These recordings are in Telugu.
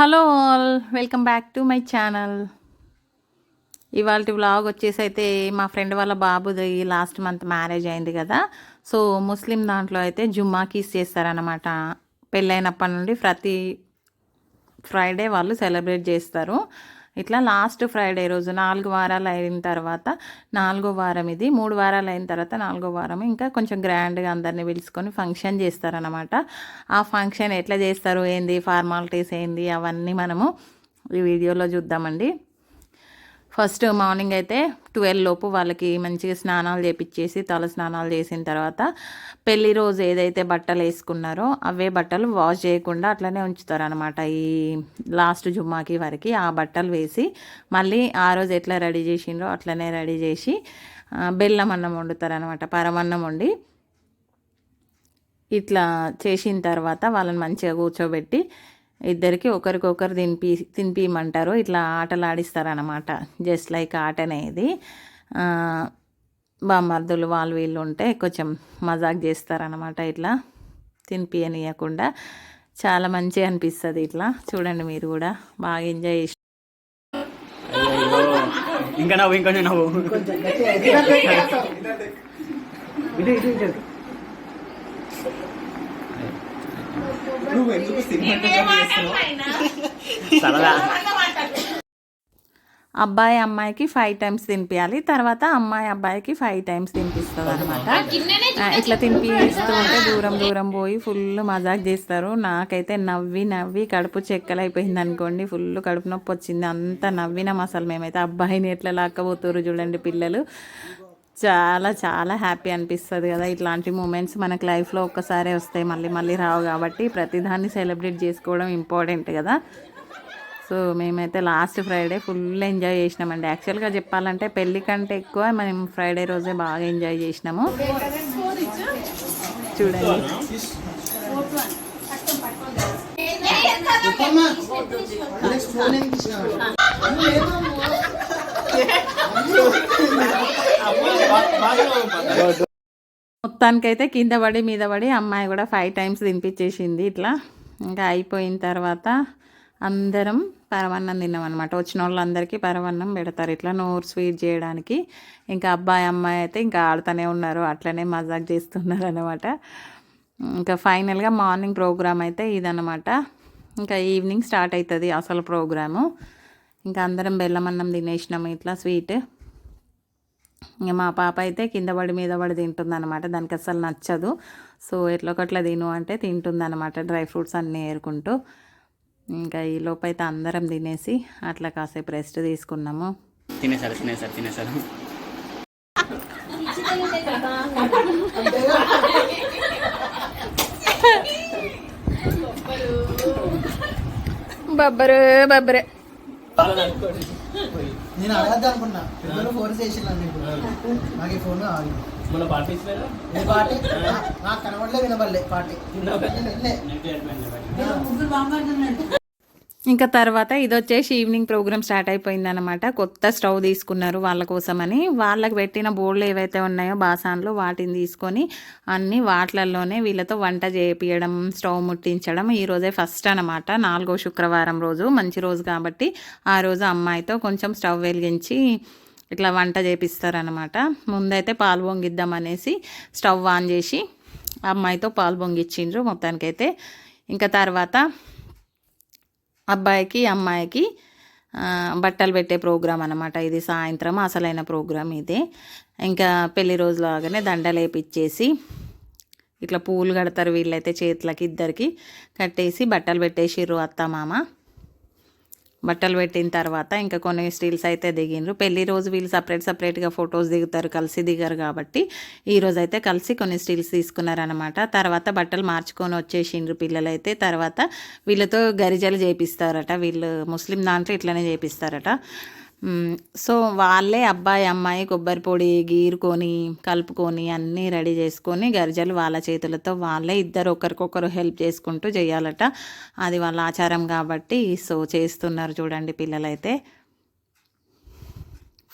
Hello all welcome back to my channel. ఇవాళ వ్లాగ్ వచ్చేసి అయితే మా ఫ్రెండ్ వాళ్ళ బాబుది లాస్ట్ మంత్ మ్యారేజ్ అయింది కదా. సో ముస్లిం దాంట్లో అయితే జుమ్మాకీస్ చేస్తారనమాట పెళ్ళైనప్పటి నుండి ప్రతి ఫ్రైడే వాళ్ళు సెలబ్రేట్ చేస్తారు. ఇట్లా లాస్ట్ ఫ్రైడే రోజు నాలుగు వారాలు అయిన తర్వాత నాలుగో వారం ఇది మూడు వారాలు అయిన తర్వాత నాలుగో వారం ఇంకా కొంచెం గ్రాండ్గా అందరినీ పిలుచుకొని ఫంక్షన్ చేస్తారనమాట ఆ ఫంక్షన్ ఎట్లా చేస్తారు? ఏంది? ఫార్మాలిటీస్ ఏంది? అవన్నీ మనము ఈ వీడియోలో చూద్దామండి. ఫస్ట్ మార్నింగ్ అయితే ట్వెల్వ్ లోపు వాళ్ళకి మంచిగా స్నానాలు చేపించేసి తల స్నానాలు చేసిన తర్వాత పెళ్ళి రోజు ఏదైతే బట్టలు వేసుకున్నారో అవే బట్టలు వాష్ చేయకుండా అట్లనే ఉంచుతారు అనమాట ఈ లాస్ట్ జుమ్మాకి వరకు ఆ బట్టలు వేసి మళ్ళీ ఆ రోజు ఎట్లా రెడీ చేసిండ్రో అట్లనే రెడీ చేసి బెల్లం అన్నం వండుతారు అనమాట పరమన్నం వండి ఇట్లా చేసిన తర్వాత వాళ్ళని మంచిగా కూర్చోబెట్టి ఇద్దరికి ఒకరికొకరు తినిపి తినిపిమంటారు ఇట్లా ఆటలు ఆడిస్తారనమాట జస్ట్ లైక్ ఆట అనేది బామ్మర్దులు వాళ్ళు వీళ్ళు ఉంటే కొంచెం మజాక్ చేస్తారనమాట ఇట్లా. తినిపియనియకుండా. చాలా మంచిగా అనిపిస్తుంది ఇట్లా. చూడండి మీరు కూడా. బాగా ఎంజాయ్ చేసి ఇంకా నవ్వు ఇంకా నవ్వు. సరదా అబ్బాయి అమ్మాయికి ఫైవ్ టైమ్స్ తినిపించాలి తర్వాత అమ్మాయి అబ్బాయికి ఫైవ్ టైమ్స్ తినిపిస్తుంది అనమాట ఇట్లా తినిపిస్తూ ఉంటే దూరం దూరం పోయి ఫుల్ మజాక్ చేస్తారు. నాకైతే నవ్వి నవ్వి కడుపు చెక్కలు అయిపోయింది అనుకోండి ఫుల్ కడుపు నొప్పి వచ్చింది. అంత నవ్వినాం అసలు మేమైతే. అబ్బాయిని ఎట్లా లాక్కపోతారు చూడండి పిల్లలు. చాలా చాలా హ్యాపీ అనిపిస్తుంది కదా ఇట్లాంటి మూమెంట్స్ మనకు లైఫ్లో ఒక్కసారే వస్తాయి మళ్ళీ మళ్ళీ రావు కాబట్టి ప్రతిదాన్ని సెలబ్రేట్ చేసుకోవడం ఇంపార్టెంట్ కదా సో మేమైతే లాస్ట్ ఫ్రైడే ఫుల్ ఎంజాయ్ చేసినామండి యాక్చువల్గా చెప్పాలంటే పెళ్ళి కంటే ఎక్కువ మేము ఫ్రైడే రోజే బాగా ఎంజాయ్ చేసినాము చూడండి మొత్తానికైతే కింద పడి మీద పడి అమ్మాయి కూడా ఫైవ్ టైమ్స్ తినిపించేసింది ఇట్లా. ఇంకా అయిపోయిన తర్వాత అందరం పరవన్నం తిన్నాం అనమాట వచ్చిన వాళ్ళందరికీ పరవన్నం పెడతారు ఇట్లా నోరు స్వీట్ చేయడానికి. ఇంకా అబ్బాయి అమ్మాయి అయితే ఇంకా ఆడుతూనే ఉన్నారు అట్లనే మజాక్ చేస్తున్నారు అనమాట ఇంకా ఫైనల్గా మార్నింగ్ ప్రోగ్రామ్ అయితే ఇదనమాట ఇంకా ఈవినింగ్ స్టార్ట్ అవుతుంది అసలు ప్రోగ్రాము ఇంకా అందరం బెల్లమన్నం తినేసినాము ఇట్లా స్వీట్. ఇంకా మా పాప అయితే కింద పడి మీద పడి తింటుంది అనమాట దానికి అసలు నచ్చదు. సో ఎట్లా ఒకట్లా తిను అంటే తింటుంది అనమాట డ్రై ఫ్రూట్స్ అన్నీ ఏరుకుంటూ. ఇంకా ఈ లోపైతే అందరం తినేసి అట్లా కాసేపు రెస్ట్ తీసుకున్నాము. తినేసారు తినేసారు తినేసారు బబ్బరే బబ్బరే. నేను అడగద్దు అనుకున్నా. పిల్లలు ఫోన్ చేసిన నాకు ఈ ఫోన్ కావాలి. మన పార్టీ? ఏ పార్టీ? నా- నాకు కనబడలే వినబడలే పార్టీ. ఇంకా తర్వాత ఇది వచ్చేసి ఈవినింగ్ ప్రోగ్రామ్ స్టార్ట్ అయిపోయిందనమాట కొత్త స్టవ్ తీసుకున్నారు వాళ్ళ కోసమని. వాళ్ళకి పెట్టిన బోర్డులు ఏవైతే ఉన్నాయో బాసాన్లు వాటిని తీసుకొని అన్ని వాటిలలోనే వీళ్ళతో వంట చేపియడం స్టవ్ ముట్టించడం ఈరోజే ఫస్ట్ అనమాట నాలుగో శుక్రవారం రోజు మంచి రోజు కాబట్టి ఆ రోజు అమ్మాయితో కొంచెం స్టవ్ వెలిగించి ఇట్లా వంట చేపిస్తారనమాట ముందైతే పాలు పొంగిద్దాం అనేసి స్టవ్ ఆన్ చేసి అమ్మాయితో పాలు పొంగిచ్చిండ్రు మొత్తానికైతే. ఇంకా తర్వాత అబ్బాయికి అమ్మాయికి బట్టలు పెట్టే ప్రోగ్రాం అనమాట ఇది సాయంత్రం అసలైన ప్రోగ్రాం ఇది. ఇంకా పెళ్ళి రోజు లాగానే దండలు వేపిచ్చేసి ఇట్లా పూలు కడతారు వీళ్ళైతే చేతులకి ఇద్దరికి కట్టేసి బట్టలు పెట్టేసిర్రు అత్త మామ. బట్టలు పెట్టిన తర్వాత ఇంకా కొన్ని స్టీల్స్ అయితే దిగిండ్రు పెళ్ళి రోజు వీళ్ళు సపరేట్ సపరేట్గా ఫొటోస్ దిగుతారు కలిసి దిగారు కాబట్టి ఈరోజు అయితే కలిసి కొన్ని స్టిల్స్ తీసుకున్నారనమాట తర్వాత బట్టలు మార్చుకొని వచ్చేసిండ్రు పిల్లలైతే. తర్వాత వీళ్ళతో గరిజలు చేపిస్తారట. వీళ్ళు ముస్లిం దాంట్లో ఇట్లనే చేపిస్తారట. సో వాళ్ళే అబ్బాయి అమ్మాయి కొబ్బరి పొడి గీరుకొని కలుపుకొని అన్నీ రెడీ చేసుకొని గరిజలు వాళ్ళ చేతులతో వాళ్ళే ఇద్దరు ఒకరికొకరు హెల్ప్ చేసుకుంటూ చేయాలట. అది వాళ్ళ ఆచారం కాబట్టి సో చేస్తున్నారు చూడండి పిల్లలైతే.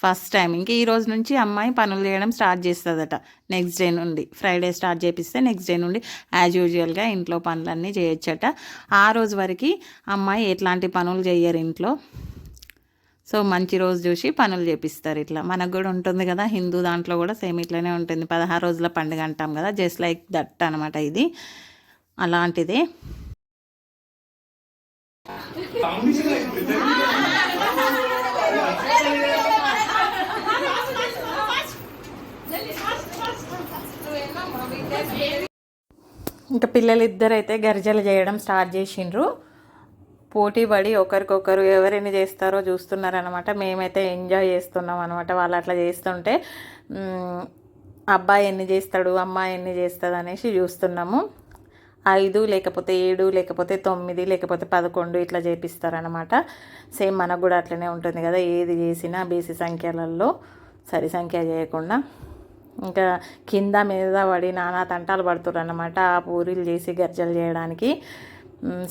ఫస్ట్ టైం ఇంక ఈ రోజు నుంచి అమ్మాయి పనులు చేయడం స్టార్ట్ చేస్తుందట. నెక్స్ట్ డే నుండి ఫ్రైడే స్టార్ట్ చేపిస్తే నెక్స్ట్ డే నుండి యాజ్ యూజువల్గా ఇంట్లో పనులన్నీ చేయొచ్చట. ఆ రోజు వరకు అమ్మాయి ఎట్లాంటి పనులు చేయరు ఇంట్లో. సో మంచి రోజు చూసి పనులు చేపిస్తారు ఇట్లా. మనకు కూడా ఉంటుంది కదా హిందూ దాంట్లో కూడా సేమ్ ఇట్లనే ఉంటుంది. పదహారు రోజుల పండుగ అంటాం కదా జస్ట్ లైక్ దట్ అనమాట ఇది. అలాంటిదే. ఇంకా పిల్లలు ఇద్దరైతే గర్జలు చేయడం స్టార్ట్ చేసిండ్రు. పోటీ పడి ఒకరికొకరు ఎవరిని చేస్తారో చూస్తున్నారనమాట మేమైతే ఎంజాయ్ చేస్తున్నాం అనమాట వాళ్ళు అట్లా చేస్తుంటే అబ్బాయి ఎన్ని చేస్తాడు అమ్మాయి ఎన్ని చేస్తుంది అనేసి చూస్తున్నాము. ఐదు లేకపోతే ఏడు లేకపోతే తొమ్మిది లేకపోతే పదకొండు ఇట్లా చేపిస్తారనమాట సేమ్ మనకు కూడా అట్లనే ఉంటుంది కదా ఏది చేసినా బీసీ సంఖ్యలలో సరి సంఖ్య చేయకుండా. ఇంకా కింద మీద పడి నానా తంటాలు పడుతున్నారు అనమాట ఆ పూరీలు చేసి గర్జలు చేయడానికి.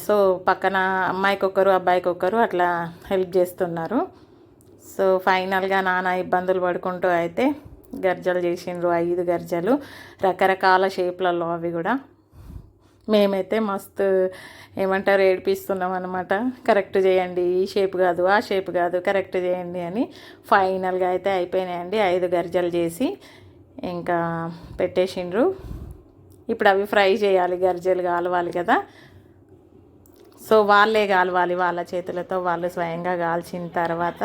సో పక్కన అమ్మాయికి ఒకరు అబ్బాయికి ఒకరు అట్లా హెల్ప్ చేస్తున్నారు. సో ఫైనల్గా నానా ఇబ్బందులు పడుకుంటూ అయితే గర్జలు చేసిండ్రు ఐదు గర్జలు రకరకాల షేప్లలో అవి కూడా. మేమైతే మస్తు ఏమంటారు ఏడిపిస్తున్నాం అనమాట కరెక్ట్ చేయండి ఈ షేప్ కాదు ఆ షేప్ కాదు కరెక్ట్ చేయండి అని ఫైనల్గా అయితే అయిపోయినాయండి. ఐదు గర్జలు చేసి ఇంకా పెట్టేసిండ్రు. ఇప్పుడు అవి ఫ్రై చేయాలి గర్జలు కాలవాలి కదా. సో వాళ్ళే కాలవాలి వాళ్ళ చేతులతో వాళ్ళు స్వయంగా కాల్చిన తర్వాత.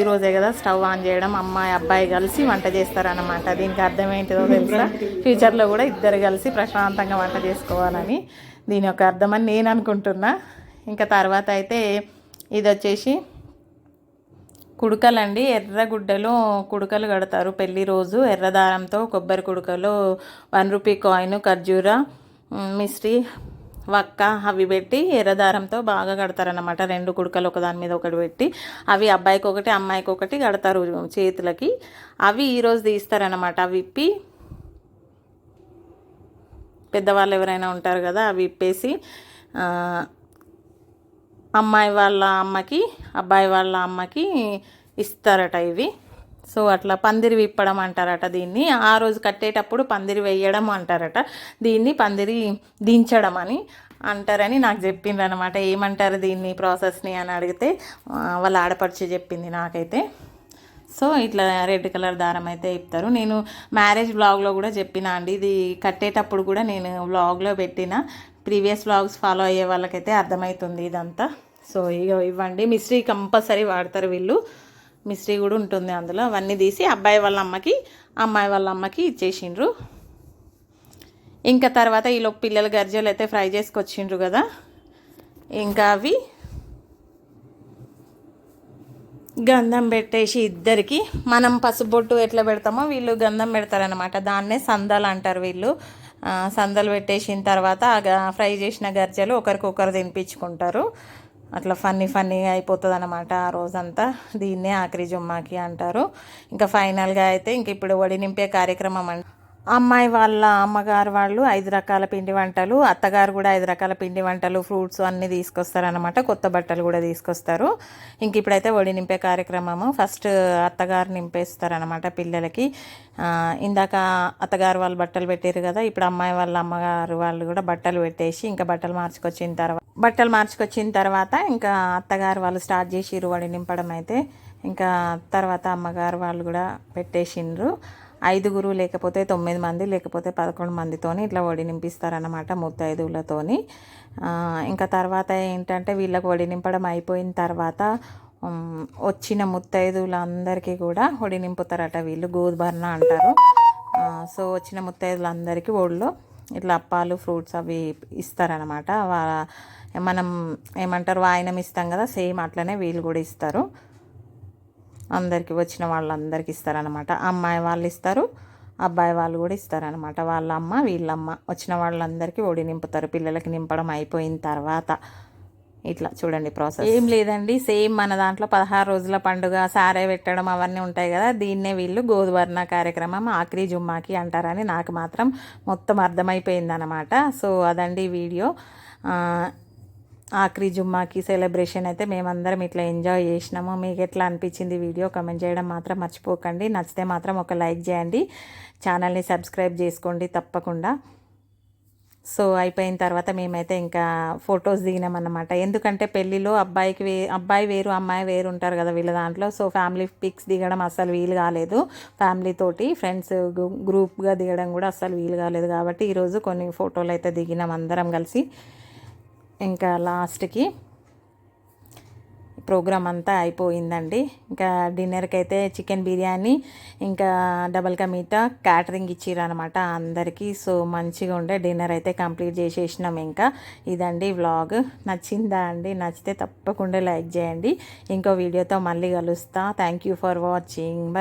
ఈరోజే కదా స్టవ్ ఆన్ చేయడం అమ్మాయి అబ్బాయి కలిసి వంట చేస్తారనమాట దీనికి అర్థం ఏంటిదో తెలుసా? ఫ్యూచర్లో కూడా ఇద్దరు కలిసి ప్రశాంతంగా వంట చేసుకోవాలని దీని యొక్క అర్థం అని నేను అనుకుంటున్నా. ఇంకా తర్వాత అయితే ఇది వచ్చేసి కుడుకలండి. ఎర్రగుడ్డలో కుడుకలు కడతారు పెళ్ళి రోజు. ఎర్ర దారంతో కొబ్బరి కుడుకలు వన్ రూపీ కాయిన్ ఖర్జూర మిస్త్రీ మిస్ట్రీ వక్క అవి పెట్టి ఎర్రదారంతో బాగా కడతారనమాట రెండు కుడుకలు ఒకదాని మీద ఒకటి పెట్టి అవి అబ్బాయికి ఒకటి అమ్మాయికి ఒకటి కడతారు చేతులకి. అవి ఈరోజు తీస్తారన్నమాట. అవి విప్పి పెద్దవాళ్ళు ఎవరైనా ఉంటారు కదా అవి విప్పేసి అమ్మాయి వాళ్ళ అమ్మకి అబ్బాయి వాళ్ళ అమ్మకి ఇస్తారట ఇవి. సో అట్లా పందిరి విప్పడం అంటారట దీన్ని. ఆ రోజు కట్టేటప్పుడు పందిరి వేయడం అంటారట. దీన్ని పందిరి దించడం అని అంటారని నాకు చెప్పింది అనమాట ఏమంటారు దీన్ని ప్రాసెస్ని అని అడిగితే వాళ్ళు వాళ్ళ ఆడపడిచి చెప్పింది నాకైతే. సో ఇట్లా రెడ్ కలర్ దారం అయితే ఇస్తారు నేను మ్యారేజ్ బ్లాగ్లో కూడా చెప్పిన అండి. ఇది కట్టేటప్పుడు కూడా నేను బ్లాగ్లో పెట్టిన. ప్రీవియస్ బ్లాగ్స్ ఫాలో అయ్యే వాళ్ళకైతే అర్థమవుతుంది ఇదంతా. సో ఇక ఇవ్వండి. మిస్ట్రీ కంపల్సరీ వాడతారు వీళ్ళు. మిస్త్రీ కూడా ఉంటుంది అందులో. అవన్నీ తీసి అబ్బాయి వాళ్ళ అమ్మకి అమ్మాయి వాళ్ళ అమ్మకి ఇచ్చేసిండ్రు. ఇంకా తర్వాత ఈలో పిల్లల గర్జలు అయితే ఫ్రై చేసుకొచ్చిండ్రు కదా. ఇంకా అవి గంధం పెట్టేసి ఇద్దరికి మనం పసుబొట్టు ఎట్లా పెడతామో వీళ్ళు గంధం పెడతారనమాట దాన్నే సందలు అంటారు వీళ్ళు. సందలు పెట్టేసిన తర్వాత ఫ్రై చేసిన గర్జలు ఒకరికొకరు తినిపించుకుంటారు. అట్లా ఫన్నీ ఫన్నీగా అయిపోతుంది అనమాట ఆ రోజంతా. దీన్నే ఆఖరి జుమ్మాకి అంటారు. ఇంకా ఫైనల్గా అయితే ఇంక ఇప్పుడు వడి నింపే కార్యక్రమం అండి అమ్మాయి వాళ్ళ అమ్మగారు వాళ్ళు ఐదు రకాల పిండి వంటలు అత్తగారు కూడా ఐదు రకాల పిండి వంటలు ఫ్రూట్స్ అన్నీ తీసుకొస్తారనమాట కొత్త బట్టలు కూడా తీసుకొస్తారు. ఇంక ఇప్పుడైతే వడి నింపే కార్యక్రమము. ఫస్ట్ అత్తగారు నింపేస్తారనమాట పిల్లలకి. ఇందాక అత్తగారు వాళ్ళు బట్టలు పెట్టారు కదా ఇప్పుడు అమ్మాయి వాళ్ళ అమ్మగారు వాళ్ళు కూడా బట్టలు పెట్టేసి ఇంకా బట్టలు మార్చుకొచ్చిన తర్వాత బట్టలు మార్చుకొచ్చిన తర్వాత ఇంకా అత్తగారు వాళ్ళు స్టార్ట్ చేసిర్రు వడి నింపడం అయితే. ఇంకా తర్వాత అమ్మగారు వాళ్ళు కూడా పెట్టేసిండ్రు ఐదుగురు లేకపోతే తొమ్మిది మంది లేకపోతే పదకొండు మందితోని ఇట్లా వడి నింపిస్తారనమాట ముత్తైదువులతోని. ఇంకా తర్వాత ఏంటంటే వీళ్ళకి వడి నింపడం అయిపోయిన తర్వాత వచ్చిన ముత్తైదువులందరికీ కూడా వడి నింపుతారట వీళ్ళు గోధుబర్ణ అంటారు. సో వచ్చిన ముత్తైదులందరికీ ఒడిలో ఇట్లా అప్పాలు ఫ్రూట్స్ అవి ఇస్తారనమాట వాళ్ళ మనం ఏమంటారు వాయనం ఇస్తాం కదా సేమ్ అట్లనే వీళ్ళు కూడా ఇస్తారు. అందరికీ వచ్చిన వాళ్ళందరికీ ఇస్తారనమాట అమ్మాయి వాళ్ళు ఇస్తారు అబ్బాయి వాళ్ళు కూడా ఇస్తారనమాట వాళ్ళ అమ్మ వీళ్ళమ్మ వచ్చిన వాళ్ళందరికీ ఒడి నింపుతారు. పిల్లలకి నింపడం అయిపోయిన తర్వాత ఇట్లా చూడండి ప్రాసెస్. ఏం లేదండి సేమ్ మన దాంట్లో పదహారు రోజుల పండుగ సారే పెట్టడం అవన్నీ ఉంటాయి కదా దీన్నే వీళ్ళు గోధువర్ణ కార్యక్రమం ఆఖరి జుమ్మాకి అంటారని నాకు మాత్రం మొత్తం అర్థమైపోయింది అనమాట సో అదండి వీడియో. ఆఖరి జుమ్మాకి సెలబ్రేషన్ అయితే మేమందరం ఇట్లా ఎంజాయ్ చేసినాము. మీకు ఎట్లా అనిపించింది వీడియో కమెంట్ చేయడం మాత్రం మర్చిపోకండి. నచ్చితే మాత్రం ఒక లైక్ చేయండి. ఛానల్ని సబ్స్క్రైబ్ చేసుకోండి తప్పకుండా. సో అయిపోయిన తర్వాత మేమైతే ఇంకా ఫొటోస్ దిగినామన్నమాట. ఎందుకంటే పెళ్ళిలో అబ్బాయికి వే అబ్బాయి వేరు అమ్మాయి వేరు ఉంటారు కదా వీళ్ళ దాంట్లో. సో ఫ్యామిలీ పిక్స్ దిగడం అస్సలు వీలు కాలేదు. ఫ్యామిలీ తోటి ఫ్రెండ్స్ గ్రూప్గా దిగడం కూడా అస్సలు వీలు కాలేదు. కాబట్టి ఈరోజు కొన్ని ఫోటోలు అయితే దిగినాం అందరం కలిసి. ఇంకా లాస్ట్కి ప్రోగ్రామ్ అంతా అయిపోయిందండి. ఇంకా డిన్నర్కి అయితే చికెన్ బిర్యానీ ఇంకా డబల్ కా మీట క్యాటరింగ్ ఇచ్చిరనమాట అందరికీ. సో మంచిగా ఉండే డిన్నర్ అయితే కంప్లీట్ చేసేసినాం ఇంకా. ఇదండి వ్లాగ్. నచ్చిందా అండి? నచ్చితే తప్పకుండా లైక్ చేయండి. ఇంకో వీడియోతో మళ్ళీ కలుస్తా. Thank you for watching. Bye